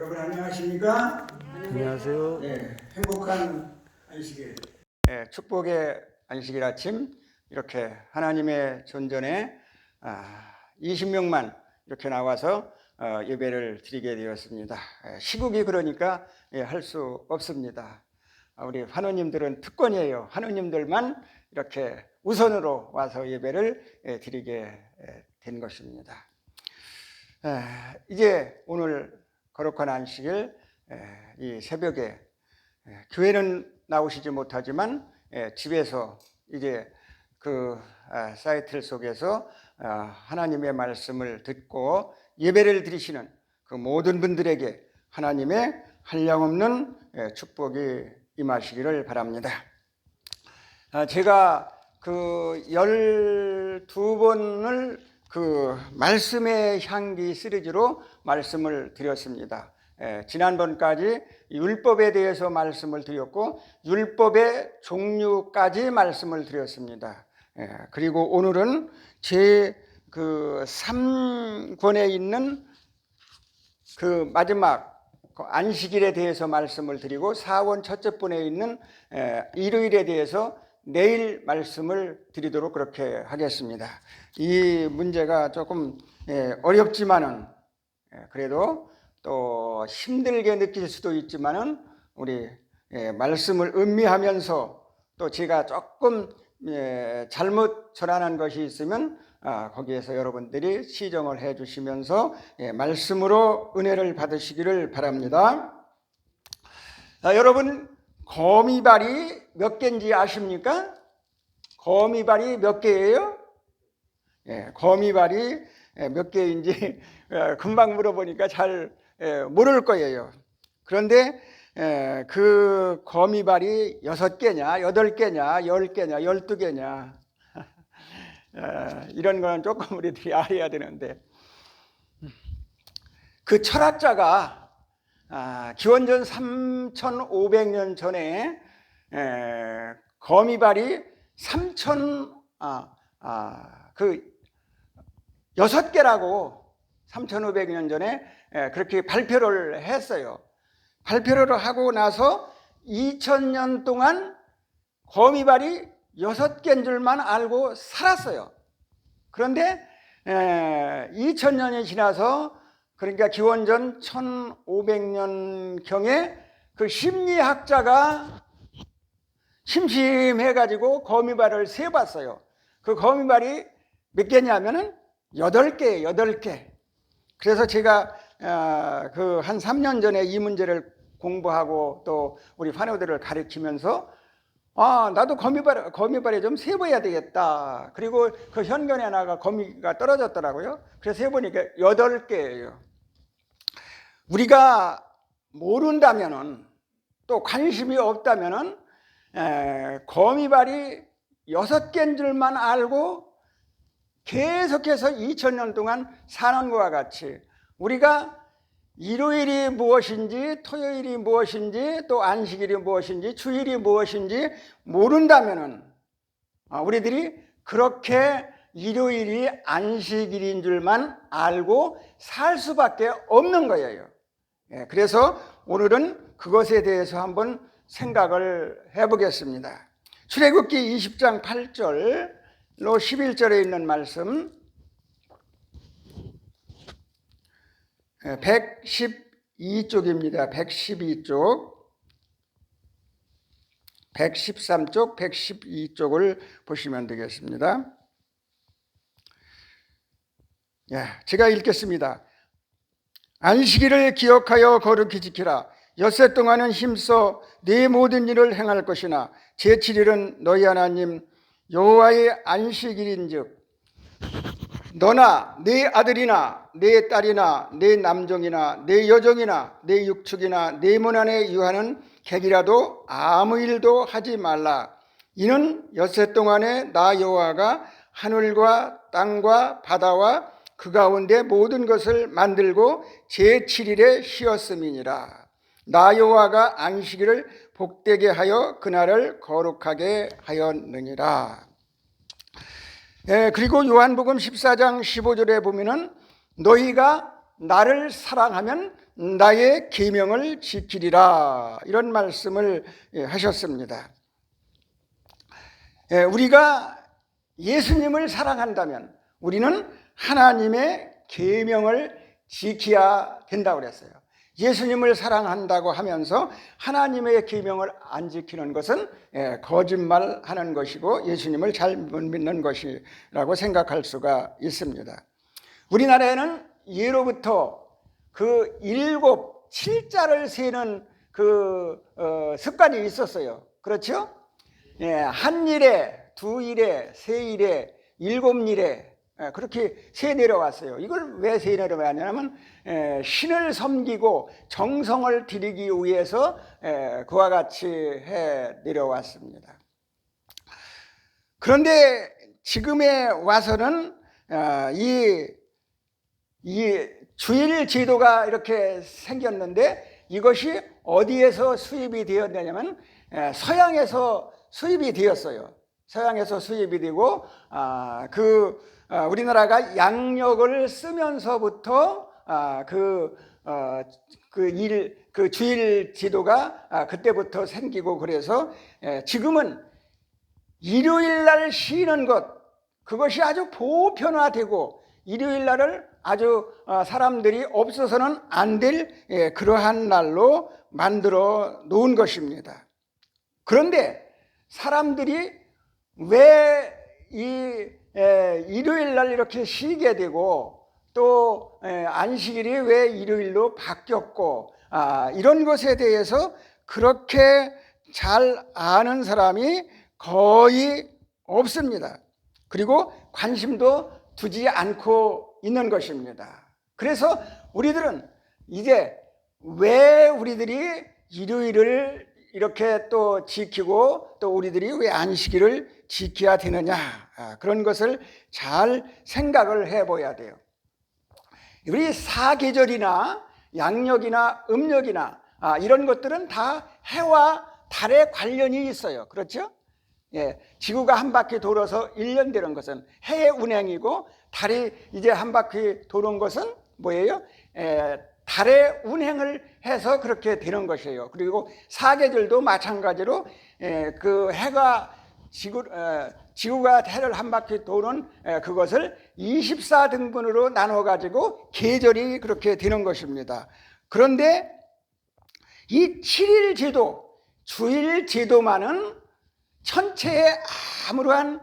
여러분 안녕하십니까? 안녕하세요. 네, 행복한 안식일. 네, 축복의 안식일 아침 이렇게 하나님의 존전에 아, 20명만 이렇게 나와서 어, 예배를 드리게 되었습니다. 예, 시국이 그러니까 할 수 없습니다. 아, 우리 환우님들은 특권이에요. 환우님들만 이렇게 우선으로 와서 예배를 예, 드리게 예, 된 것입니다. 에, 이제 오늘 거룩한 안식일 에, 이 새벽에 에, 교회는 나오시지 못하지만 에, 집에서 이제 그 아, 사이틀 속에서 아, 하나님의 말씀을 듣고 예배를 드리시는 그 모든 분들에게 하나님의 한량없는 에, 축복이 임하시기를 바랍니다. 아, 제가 그 열두 번을 그 말씀의 향기 시리즈로 말씀을 드렸습니다. 예, 지난번까지 율법에 대해서 말씀을 드렸고 율법의 종류까지 말씀을 드렸습니다. 예, 그리고 오늘은 제 그 3권에 있는 그 마지막 그 안식일에 대해서 말씀을 드리고 4원 첫째 분에 있는 에, 일요일에 대해서 내일 말씀을 드리도록 그렇게 하겠습니다. 이 문제가 조금 예, 어렵지만은 예, 그래도 또 힘들게 느낄 수도 있지만은 우리 예, 말씀을 음미하면서 또 제가 조금 예, 잘못 전하는 것이 있으면 아, 거기에서 여러분들이 시정을 해 주시면서 예, 말씀으로 은혜를 받으시기를 바랍니다. 아, 여러분 거미발이 몇 개인지 아십니까? 거미발이 몇 개예요? 예, 거미발이 예, 몇 개인지 어, 금방 물어보니까 잘 예, 모를 거예요. 그런데 예, 그 거미발이 여섯 개냐, 여덟 개냐, 열 개냐, 열두 개냐 어, 이런 거는 조금 우리들이 알아야 되는데 그 철학자가 아, 기원전 3,500년 전에 에, 거미발이 3,000, 아, 아, 그, 여섯 개라고 3,500년 전에 에, 그렇게 발표를 했어요. 발표를 하고 나서 2,000년 동안 거미발이 여섯 개인 줄만 알고 살았어요. 그런데 에, 2,000년이 지나서 그러니까 기원전 1500년경에 그 심리학자가 심심해가지고 거미발을 세봤어요. 그 거미발이 몇 개냐면은 여덟 개, 여덟 개. 그래서 제가 어, 그한 3년 전에 이 문제를 공부하고 또 우리 환우들을 가르치면서 아 나도 거미발 거미발에 좀 세봐야 되겠다. 그리고 그 현견에 나가 거미가 떨어졌더라고요. 그래서 세보니까 여덟 개예요. 우리가 모른다면은 또 관심이 없다면은 에, 거미발이 여섯 개인 줄만 알고 계속해서 2000년 동안 사는 것과 같이 우리가 일요일이 무엇인지 토요일이 무엇인지 또 안식일이 무엇인지 주일이 무엇인지 모른다면은 아, 우리들이 그렇게 일요일이 안식일인 줄만 알고 살 수밖에 없는 거예요. 예, 그래서 오늘은 그것에 대해서 한번 생각을 해보겠습니다. 출애굽기 20장 8절로 11절에 있는 말씀 112쪽입니다. 112쪽 113쪽, 112쪽을 보시면 되겠습니다. 예, 제가 읽겠습니다. 안식일을 기억하여 거룩히 지키라. 엿새 동안은 힘써 네 모든 일을 행할 것이나 제7일은 너희 하나님 여호와의 안식일인즉 너나 네 아들이나 네 딸이나 네 남종이나 네 여종이나 네 육축이나 네 문안에 유하는 객이라도 아무 일도 하지 말라. 이는 엿새 동안에 나 여호와가 하늘과 땅과 바다와 그 가운데 모든 것을 만들고 제7일에 쉬었음이니라. 나 여호와가 안식일을 복되게 하여 그날을 거룩하게 하였느니라. 예, 그리고 요한복음 14장 15절에 보면은 너희가 나를 사랑하면 나의 계명을 지키리라 이런 말씀을 예, 하셨습니다. 예, 우리가 예수님을 사랑한다면 우리는 하나님의 계명을 지켜야 된다고 그랬어요. 예수님을 사랑한다고 하면서 하나님의 계명을 안 지키는 것은 예, 거짓말하는 것이고 예수님을 잘 못 믿는 것이라고 생각할 수가 있습니다. 우리나라에는 예로부터 그 일곱 칠자를 세는 그 어, 습관이 있었어요. 그렇죠? 예, 한 일에, 두 일에, 세 일에, 일곱 일에 예, 그렇게 세 내려왔어요. 이걸 왜 세 내려왔냐면 예, 신을 섬기고 정성을 드리기 위해서 예, 그와 같이 해 내려왔습니다. 그런데 지금에 와서는 아, 이, 이 주일 제도가 이렇게 생겼는데 이것이 어디에서 수입이 되었냐면 서양에서 수입이 되었어요. 서양에서 수입이 되고 아, 그 아, 우리나라가 양력을 쓰면서부터 아, 그, 어, 그 일, 그 주일 지도가 아, 그때부터 생기고 그래서 예, 지금은 일요일 날 쉬는 것, 그것이 아주 보편화되고 일요일 날을 아주 어, 사람들이 없어서는 안될 예, 그러한 날로 만들어 놓은 것입니다. 그런데 사람들이 왜이 일요일 날 이렇게 쉬게 되고 또 안식일이 왜 일요일로 바뀌었고 아, 이런 것에 대해서 그렇게 잘 아는 사람이 거의 없습니다. 그리고 관심도 두지 않고 있는 것입니다. 그래서 우리들은 이제 왜 우리들이 일요일을 이렇게 또 지키고 또 우리들이 왜 안식일을 지켜야 되느냐 아, 그런 것을 잘 생각을 해봐야 돼요. 우리 사계절이나 양력이나 음력이나 아, 이런 것들은 다 해와 달에 관련이 있어요. 그렇죠? 예, 지구가 한 바퀴 돌아서 1년 되는 것은 해의 운행이고 달이 이제 한 바퀴 도는 것은 뭐예요? 예, 달의 운행을 해서 그렇게 되는 것이에요. 그리고 사계절도 마찬가지로 그 해가 지구, 지구가 해를 한 바퀴 도는 그것을 24등분으로 나눠 가지고 계절이 그렇게 되는 것입니다. 그런데 이 7일 제도, 주일 제도만은 천체에 아무러한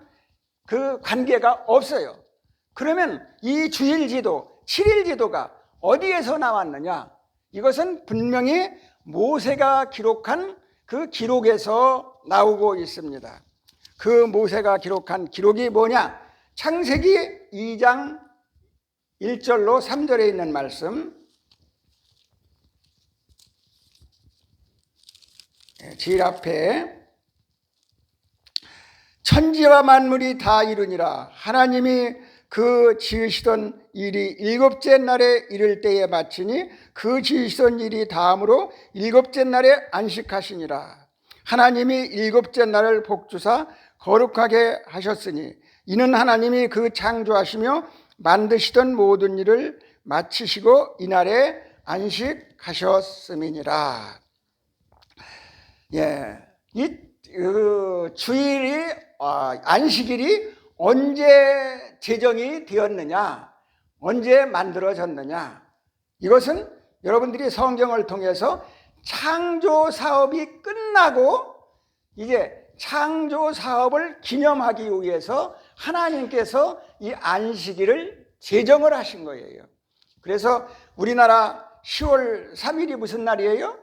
그 관계가 없어요. 그러면 이 주일 제도, 7일 제도가 어디에서 나왔느냐? 이것은 분명히 모세가 기록한 그 기록에서 나오고 있습니다. 그 모세가 기록한 기록이 뭐냐? 창세기 2장 1절로 3절에 있는 말씀. 예, 제일 앞에 천지와 만물이 다 이루니라 하나님이 그 지으시던 일이 일곱째 날에 이를 때에 마치니 그 지으시던 일이 다음으로 일곱째 날에 안식하시니라. 하나님이 일곱째 날을 복주사 거룩하게 하셨으니 이는 하나님이 그 창조하시며 만드시던 모든 일을 마치시고 이날에 안식하셨음이니라. 예, 이 그 주일이 아, 안식일이 언제 제정이 되었느냐? 언제 만들어졌느냐? 이것은 여러분들이 성경을 통해서 창조 사업이 끝나고 이제 창조 사업을 기념하기 위해서 하나님께서 이 안식일을 제정을 하신 거예요. 그래서 우리나라 10월 3일이 무슨 날이에요?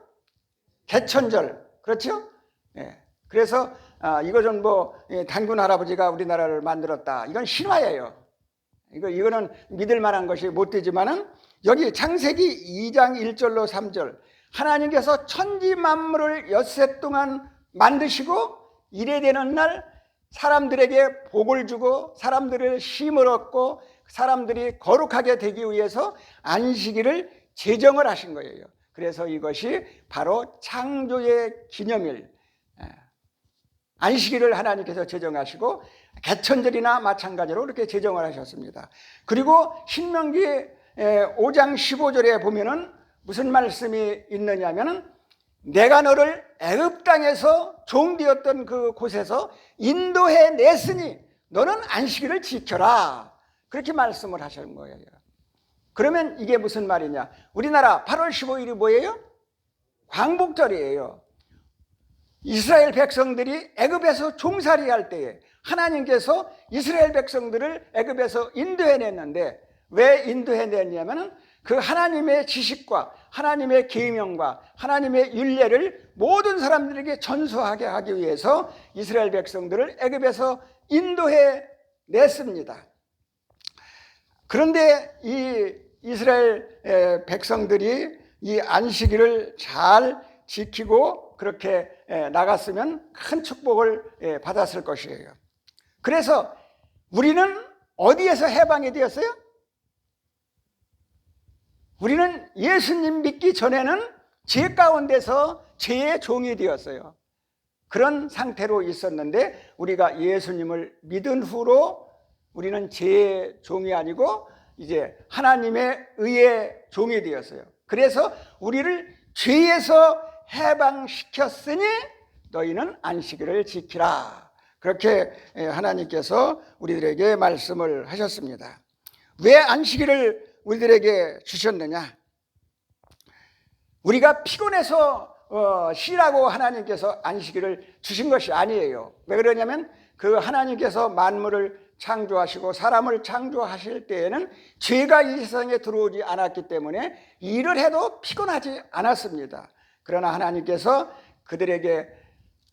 개천절. 그렇죠? 예. 그래서 아, 이거 좀뭐 예, 단군 할아버지가 우리나라를 만들었다. 이건 신화예요. 이거 이거는 믿을 만한 것이 못 되지만은 여기 창세기 2장 1절로 3절 하나님께서 천지 만물을 엿새 동안 만드시고 이래 되는 날 사람들에게 복을 주고 사람들을 힘을 얻고 사람들이 거룩하게 되기 위해서 안식일을 제정을 하신 거예요. 그래서 이것이 바로 창조의 기념일 예. 안식일을 하나님께서 제정하시고 개천절이나 마찬가지로 이렇게 제정을 하셨습니다. 그리고 신명기 5장 15절에 보면은 무슨 말씀이 있느냐면은 내가 너를 애굽 땅에서 종되었던 그 곳에서 인도해 냈으니 너는 안식일을 지켜라. 그렇게 말씀을 하시는 거예요. 그러면 이게 무슨 말이냐? 우리나라 8월 15일이 뭐예요? 광복절이에요. 이스라엘 백성들이 애굽에서 종살이 할 때에 하나님께서 이스라엘 백성들을 애굽에서 인도해냈는데 왜 인도해냈냐면은 그 하나님의 지식과 하나님의 계명과 하나님의 윤례를 모든 사람들에게 전수하게 하기 위해서 이스라엘 백성들을 애굽에서 인도해 냈습니다. 그런데 이 이스라엘 백성들이 이 안식일을 잘 지키고 그렇게 나갔으면 큰 축복을 받았을 것이에요. 그래서 우리는 어디에서 해방이 되었어요? 우리는 예수님 믿기 전에는 죄 가운데서 죄의 종이 되었어요. 그런 상태로 있었는데 우리가 예수님을 믿은 후로 우리는 죄의 종이 아니고 이제 하나님의 의의 종이 되었어요. 그래서 우리를 죄에서 해방시켰으니 너희는 안식일을 지키라. 그렇게 하나님께서 우리들에게 말씀을 하셨습니다. 왜 안식일을 우리들에게 주셨느냐? 우리가 피곤해서 어, 쉬라고 하나님께서 안식일을 주신 것이 아니에요. 왜 그러냐면 그 하나님께서 만물을 창조하시고 사람을 창조하실 때에는 죄가 이 세상에 들어오지 않았기 때문에 일을 해도 피곤하지 않았습니다. 그러나 하나님께서 그들에게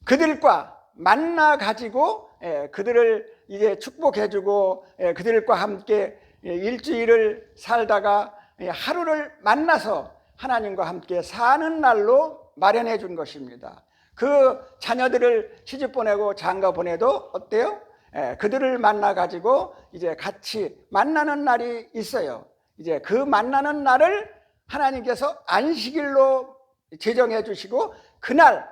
그들과 만나 가지고 예, 그들을 이제 축복해주고 예, 그들과 함께 예, 일주일을 살다가 하루를 만나서 하나님과 함께 사는 날로 마련해 준 것입니다. 그 자녀들을 시집 보내고 장가 보내도 어때요? 예, 그들을 만나 가지고 이제 같이 만나는 날이 있어요. 이제 그 만나는 날을 하나님께서 안식일로 제정해 주시고 그날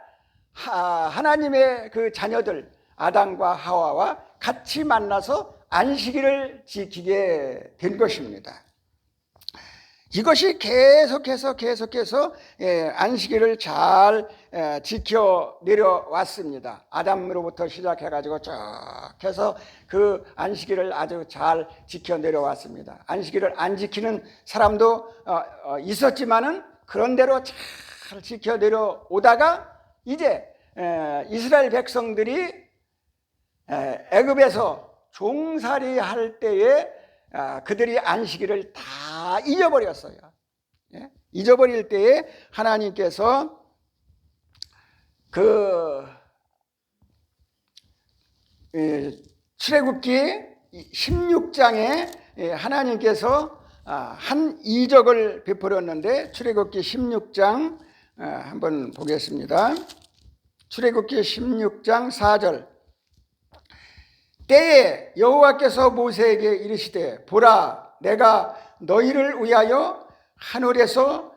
하나님의 그 자녀들 아담과 하와와 같이 만나서 안식일을 지키게 된 것입니다. 이것이 계속해서 계속해서 예, 안식일을 잘 예, 지켜 내려왔습니다. 아담으로부터 시작해가지고 쭉 해서 그 안식일을 아주 잘 지켜 내려왔습니다. 안식일을 안 지키는 사람도 어, 어, 있었지만은 그런 대로 잘 지켜 내려오다가 이제 예, 이스라엘 백성들이 애굽에서 종살이 할 때에 아, 그들이 안식일을 다 잊어버렸어요. 예? 잊어버릴 때에 하나님께서 그 예, 출애굽기 16장에 예, 하나님께서 아, 한 이적을 베풀었는데 출애굽기 16장 아, 한번 보겠습니다. 출애굽기 16장 4절 때에 여호와께서 모세에게 이르시되 보라 내가 너희를 위하여 하늘에서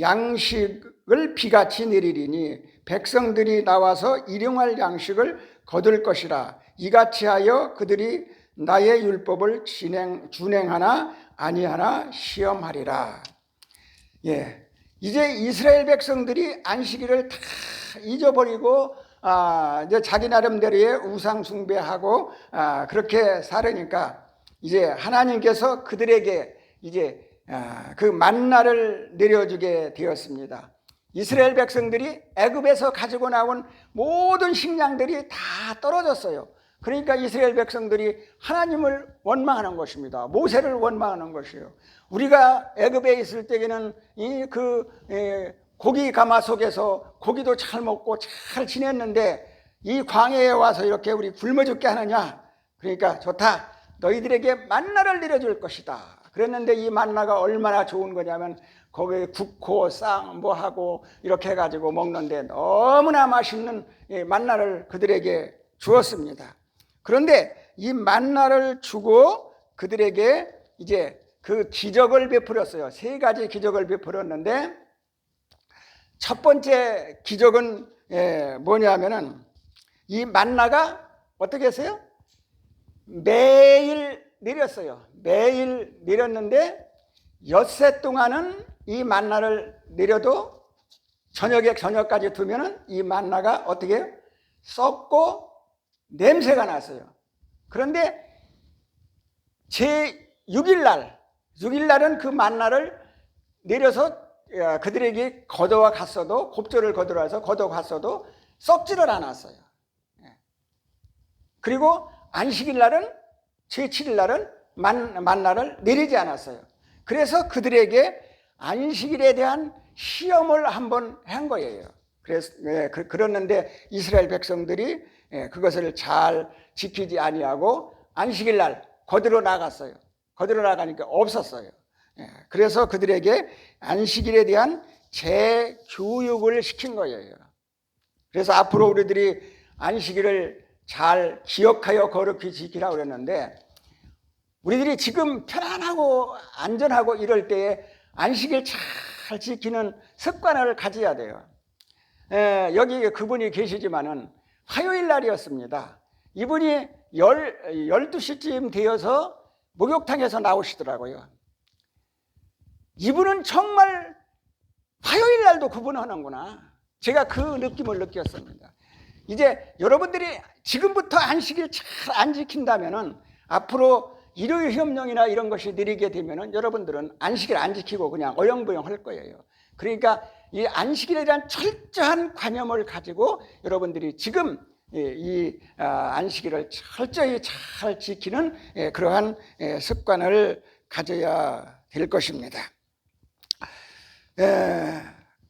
양식을 비같이 내리리니 백성들이 나와서 일용할 양식을 거둘 것이라 이같이 하여 그들이 나의 율법을 진행 준행하나 아니하나 시험하리라. 예. 이제 이스라엘 백성들이 안식일을 다 잊어버리고 아, 이제 자기 나름대로의 우상 숭배하고 아, 그렇게 살으니까 이제 하나님께서 그들에게 이제 아, 그 만나를 내려주게 되었습니다. 이스라엘 백성들이 애굽에서 가지고 나온 모든 식량들이 다 떨어졌어요. 그러니까 이스라엘 백성들이 하나님을 원망하는 것입니다. 모세를 원망하는 것이에요. 우리가 애굽에 있을 때에는 이 그 고기 가마 속에서 고기도 잘 먹고 잘 지냈는데 이 광야에 와서 이렇게 우리 굶어 죽게 하느냐? 그러니까 좋다. 너희들에게 만나를 내려줄 것이다. 그랬는데 이 만나가 얼마나 좋은 거냐면 거기에 국호, 쌍, 뭐 하고 이렇게 해가지고 먹는데 너무나 맛있는 만나를 그들에게 주었습니다. 그런데 이 만나를 주고 그들에게 이제 그 기적을 베풀었어요. 세 가지 기적을 베풀었는데 첫 번째 기적은 예, 뭐냐면은 이 만나가 어떻게 했어요? 매일 내렸어요. 매일 내렸는데 엿새 동안은 이 만나를 내려도 저녁에 저녁까지 두면은 이 만나가 어떻게 해요? 썩고 냄새가 났어요. 그런데 제 6일 날, 6일 날은 그 만나를 내려서 야, 그들에게 걷어와 갔어도 곱절을 거들어와서 걷어 갔어도 썩지를 않았어요. 예. 그리고 안식일 날은 제 7일 날은 만, 만나를 내리지 않았어요. 그래서 그들에게 안식일에 대한 시험을 한번 한 거예요. 그래서 예, 그, 그랬는데 이스라엘 백성들이 예, 그것을 잘 지키지 아니하고 안식일 날 거들어 나갔어요. 거들어 나가니까 없었어요. 예, 그래서 그들에게 안식일에 대한 재교육을 시킨 거예요. 그래서 앞으로 우리들이 안식일을 잘 기억하여 거룩히 지키라고 그랬는데 우리들이 지금 편안하고 안전하고 이럴 때에 안식일 잘 지키는 습관을 가져야 돼요. 에, 여기 그분이 계시지만은 화요일 날이었습니다. 이분이 열, 12시쯤 되어서 목욕탕에서 나오시더라고요. 이분은 정말 화요일 날도 구분하는구나. 제가 그 느낌을 느꼈습니다. 이제 여러분들이 지금부터 안식일 잘 안 지킨다면은 앞으로 일요일 협령이나 이런 것이 느리게 되면은 여러분들은 안식일 안 지키고 그냥 어영부영 할 거예요. 그러니까 이 안식일에 대한 철저한 관념을 가지고 여러분들이 지금 이 아, 안식일을 철저히 잘 지키는 예, 그러한 예, 습관을 가져야 될 것입니다. 예,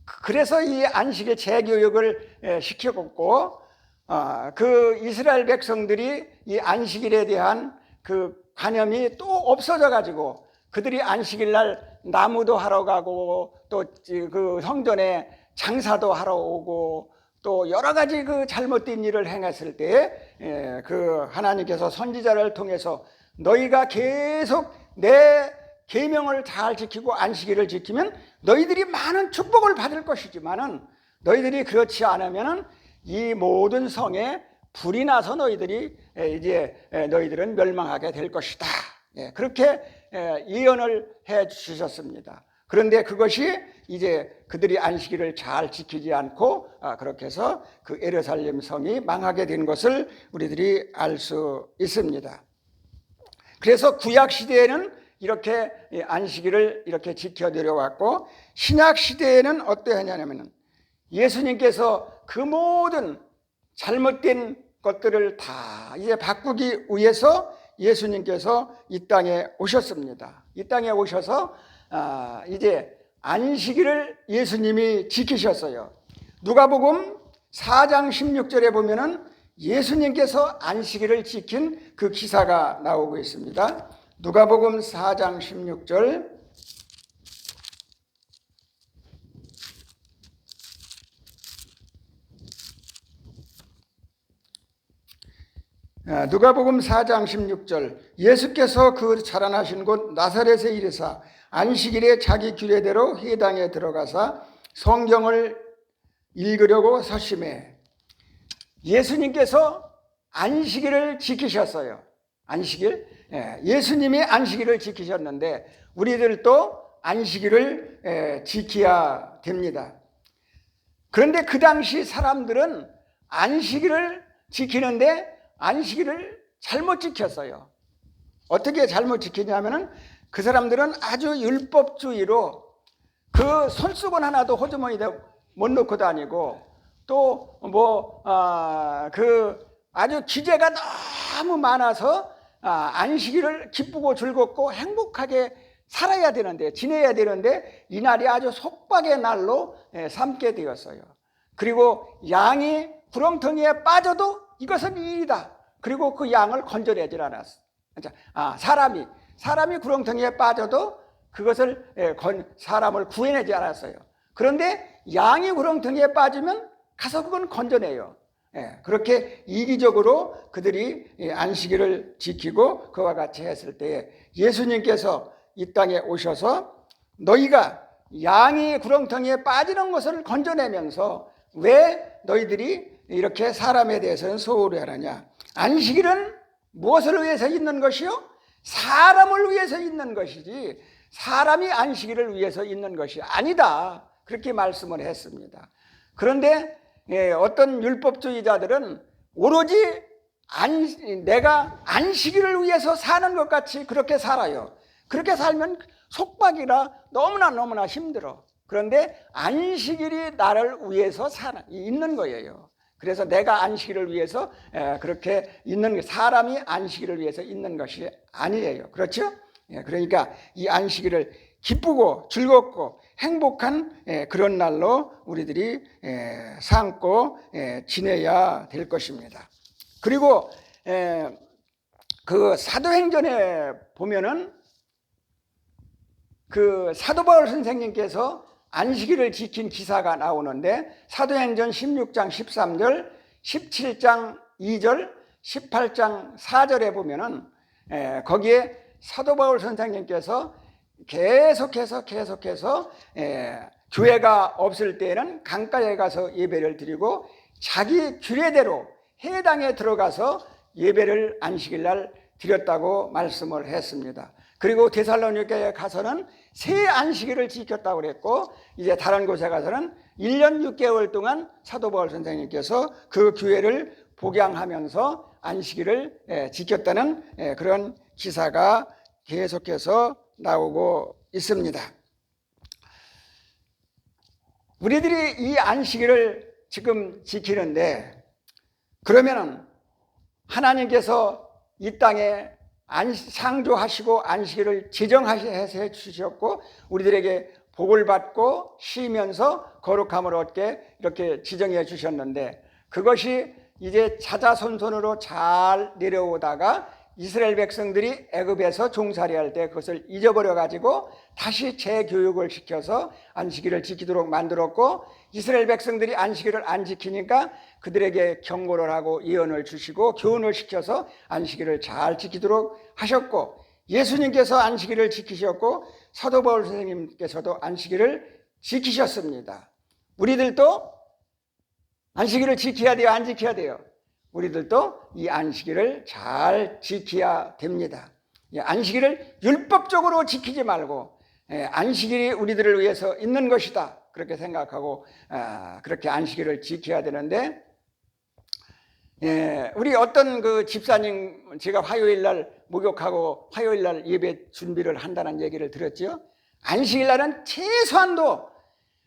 그래서 이 안식일 재교육을 시켜줬고 아, 그 이스라엘 백성들이 이 안식일에 대한 그 관념이 또 없어져 가지고 그들이 안식일 날 나무도 하러 가고 또 그 성전에 장사도 하러 오고 또 여러 가지 그 잘못된 일을 행했을 때그 하나님께서 선지자를 통해서 너희가 계속 내 계명을 잘 지키고 안식일을 지키면 너희들이 많은 축복을 받을 것이지만은 너희들이 그렇지 않으면은 이 모든 성에 불이 나서 너희들이 이제 너희들은 멸망하게 될 것이다. 예, 그렇게 예언을 해 주셨습니다. 그런데 그것이 이제 그들이 안식일을 잘 지키지 않고 아, 그렇게 해서 그 에르살렘 성이 망하게 된 것을 우리들이 알 수 있습니다. 그래서 구약 시대에는 이렇게 안식일을 이렇게 지켜 내려왔고 신약 시대에는 어떠하냐면은 예수님께서 그 모든 잘못된 것들을 다 이제 바꾸기 위해서 예수님께서 이 땅에 오셨습니다. 이 땅에 오셔서 아, 이제 안식일을 예수님이 지키셨어요. 누가복음 4장 16절에 보면은 예수님께서 안식일을 지킨 그 기사가 나오고 있습니다. 누가복음 4장 16절 아, 누가복음 4장 16절 예수께서 그 자라나신 곳 나사렛에 이르사 안식일에 자기 규례대로 회당에 들어가사 성경을 읽으려고 서심해 예수님께서 안식일을 지키셨어요. 안식일 예, 예수님이 안식일을 지키셨는데 우리들도 안식일을 예, 지켜야 됩니다. 그런데 그 당시 사람들은 안식일을 지키는데 안식일을 잘못 지켰어요. 어떻게 잘못 지키냐면은 그 사람들은 아주 율법주의로 그 손수건 하나도 호주머니에 못 넣고 다니고 또 뭐, 아, 그 아주 기재가 너무 많아서 아, 안식일을 기쁘고 즐겁고 행복하게 살아야 되는데, 지내야 되는데, 이 날이 아주 속박의 날로 예, 삼게 되었어요. 그리고 양이 구렁텅이에 빠져도 이것은 일이다. 그리고 그 양을 건져내질 않았어. 아, 사람이, 사람이 구렁텅이에 빠져도 그것을 예, 건, 사람을 구해내지 않았어요. 그런데 양이 구렁텅이에 빠지면 가서 그건 건져내요. 예, 그렇게 이기적으로 그들이 안식일을 지키고 그와 같이 했을 때 예수님께서 이 땅에 오셔서 너희가 양이 구렁텅이에 빠지는 것을 건져내면서 왜 너희들이 이렇게 사람에 대해서는 소홀히 하느냐? 안식일은 무엇을 위해서 있는 것이요? 사람을 위해서 있는 것이지 사람이 안식일을 위해서 있는 것이 아니다. 그렇게 말씀을 했습니다. 그런데 예, 어떤 율법주의자들은 오로지 안, 내가 안식일을 위해서 사는 것 같이 그렇게 살아요. 그렇게 살면 속박이라 너무나 너무나 힘들어. 그런데 안식일이 나를 위해서 사는, 있는 거예요. 그래서 내가 안식일을 위해서 에, 그렇게 있는 사람이 안식일을 위해서 있는 것이 아니에요. 그렇죠? 예, 그러니까 이 안식일을 기쁘고 즐겁고 행복한 예, 그런 날로 우리들이 예, 삼고 예, 지내야 될 것입니다. 그리고 에, 그 사도행전에 보면은 그 사도 바울 선생님께서 안식일을 지킨 기사가 나오는데 사도행전 16장 13절, 17장 2절, 18장 4절에 보면은 에, 거기에 사도 바울 선생님께서 계속해서 계속해서 에, 교회가 없을 때에는 강가에 가서 예배를 드리고 자기 규례대로 해당에 들어가서 예배를 안식일 날 드렸다고 말씀을 했습니다. 그리고 데살로니가에 가서는 새 안식일을 지켰다고 그랬고 이제 다른 곳에 가서는 1년 6개월 동안 사도 바울 선생님께서 그 교회를 복양하면서 안식일을 예, 지켰다는 예, 그런 기사가 계속해서 나오고 있습니다. 우리들이 이 안식일을 지금 지키는데 그러면은 하나님께서 이 땅에 안, 상조하시고 안식일을 지정하셔서 주셨고 우리들에게 복을 받고 쉬면서 거룩함을 얻게 이렇게 지정해 주셨는데 그것이 이제 자자손손으로 잘 내려오다가 이스라엘 백성들이 애굽에서 종살이 할 때 그것을 잊어버려 가지고 다시 재교육을 시켜서 안식일을 지키도록 만들었고 이스라엘 백성들이 안식일을 안 지키니까 그들에게 경고를 하고 예언을 주시고 교훈을 시켜서 안식일을 잘 지키도록 하셨고 예수님께서 안식일을 지키셨고 사도 바울 선생님께서도 안식일을 지키셨습니다. 우리들도 안식일을 지켜야 돼요, 안 지켜야 돼요? 우리들도 이 안식일을 잘 지켜야 됩니다. 안식일을 율법적으로 지키지 말고 예, 안식일이 우리들을 위해서 있는 것이다. 그렇게 생각하고 아, 그렇게 안식일을 지켜야 되는데 예, 우리 어떤 그 집사님 제가 화요일 날 목욕하고 화요일 날 예배 준비를 한다는 얘기를 들었죠. 안식일 날은 최소한도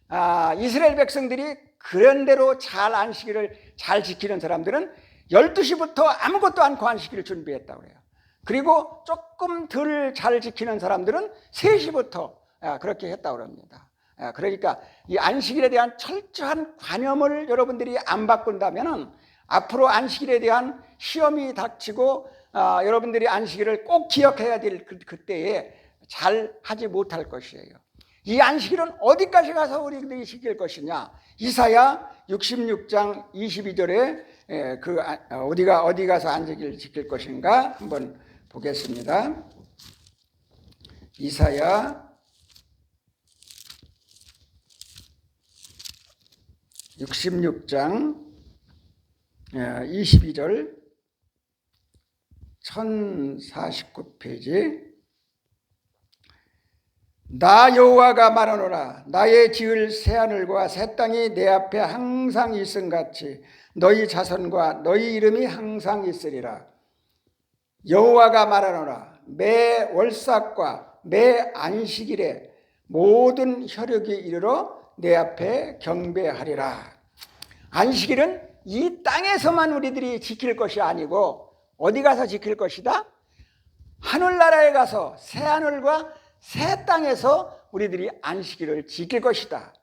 아, 이스라엘 백성들이 그런 대로 잘 안식일을 잘 지키는 사람들은 12시부터 아무것도 않고 안식일을 준비했다고 그래요. 그리고 조금 덜 잘 지키는 사람들은 3시부터 아, 그렇게 했다고 합니다. 아, 그러니까 이 안식일에 대한 철저한 관념을 여러분들이 안 바꾼다면 앞으로 안식일에 대한 시험이 닥치고 아, 여러분들이 안식일을 꼭 기억해야 될 그, 그때에 잘 하지 못할 것이에요. 이 안식일은 어디까지 가서 우리들이 지킬 것이냐? 이사야 66장 22절에 그 어디가 어디 가서 안식일을 지킬 것인가 한번 보겠습니다. 이사야 66장 22절 1049페이지. 나 여호와가 말하노라. 나의 지을 새 하늘과 새 땅이 내 앞에 항상 있음 같이 너희 자손과 너희 이름이 항상 있으리라. 여호와가 말하노라. 매 월삭과 매 안식일에 모든 혈육이 이르러 내 앞에 경배하리라. 안식일은 이 땅에서만 우리들이 지킬 것이 아니고 어디 가서 지킬 것이다? 하늘나라에 가서 새 하늘과 새 땅에서 우리들이 안식일을 지킬 것이다.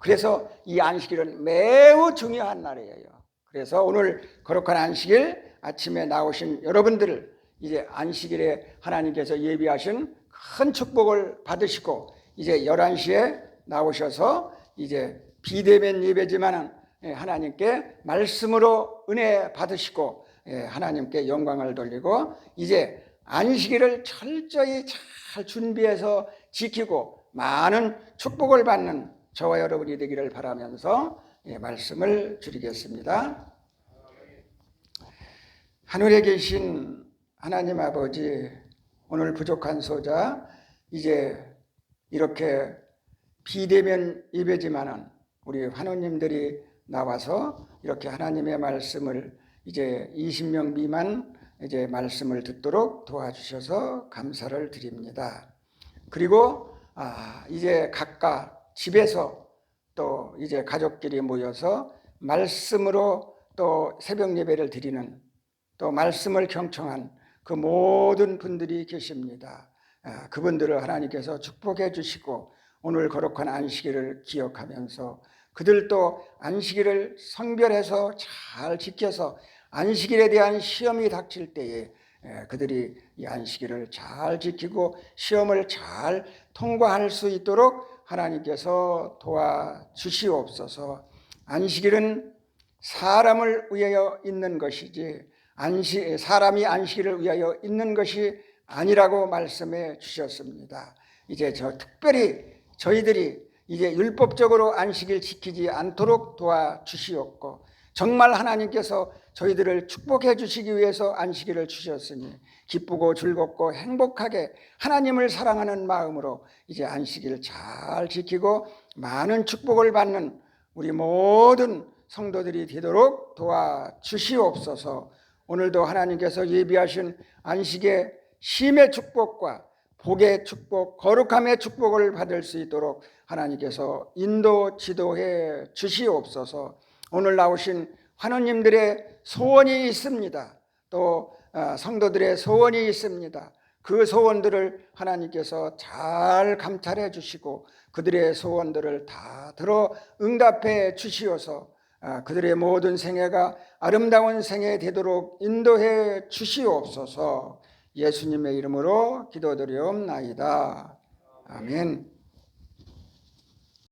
그래서 이 안식일은 매우 중요한 날이에요. 그래서 오늘 거룩한 안식일 아침에 나오신 여러분들을 이제 안식일에 하나님께서 예비하신 큰 축복을 받으시고 이제 11시에 나오셔서 이제 비대면 예배지만은 예, 하나님께 말씀으로 은혜 받으시고 예, 하나님께 영광을 돌리고 이제 안식일을 철저히 잘 준비해서 지키고 많은 축복을 받는 저와 여러분이 되기를 바라면서 예, 말씀을 드리겠습니다. 하늘에 계신 하나님 아버지 오늘 부족한 소자 이제 이렇게 비대면 예배지만은 우리 환우님들이 나와서 이렇게 하나님의 말씀을 이제 20명 미만 이제 말씀을 듣도록 도와주셔서 감사를 드립니다. 그리고 아, 이제 각각 집에서 또 이제 가족끼리 모여서 말씀으로 또 새벽 예배를 드리는 또 말씀을 경청한 그 모든 분들이 계십니다. 아, 그분들을 하나님께서 축복해 주시고 오늘 거룩한 안식일을 기억하면서 그들도 안식일을 성별해서 잘 지켜서 안식일에 대한 시험이 닥칠 때에 에, 그들이 이 안식일을 잘 지키고 시험을 잘 통과할 수 있도록 하나님께서 도와주시옵소서. 안식일은 사람을 위하여 있는 것이지 안식 사람이 안식일을 위하여 있는 것이 아니라고 말씀해 주셨습니다. 이제 저 특별히 저희들이 이제 율법적으로 안식일 지키지 않도록 도와주시옵고 정말 하나님께서 저희들을 축복해 주시기 위해서 안식일을 주셨으니 기쁘고 즐겁고 행복하게 하나님을 사랑하는 마음으로 이제 안식일 잘 지키고 많은 축복을 받는 우리 모든 성도들이 되도록 도와주시옵소서. 오늘도 하나님께서 예비하신 안식의 심의 축복과 복의 축복, 거룩함의 축복을 받을 수 있도록 하나님께서 인도 지도해 주시옵소서. 오늘 나오신 환우님들의 소원이 있습니다. 또 어, 성도들의 소원이 있습니다. 그 소원들을 하나님께서 잘 감찰해 주시고 그들의 소원들을 다 들어 응답해 주시어서 아, 그들의 모든 생애가 아름다운 생애 되도록 인도해 주시옵소서 예수님의 이름으로 기도드리옵나이다. 아멘.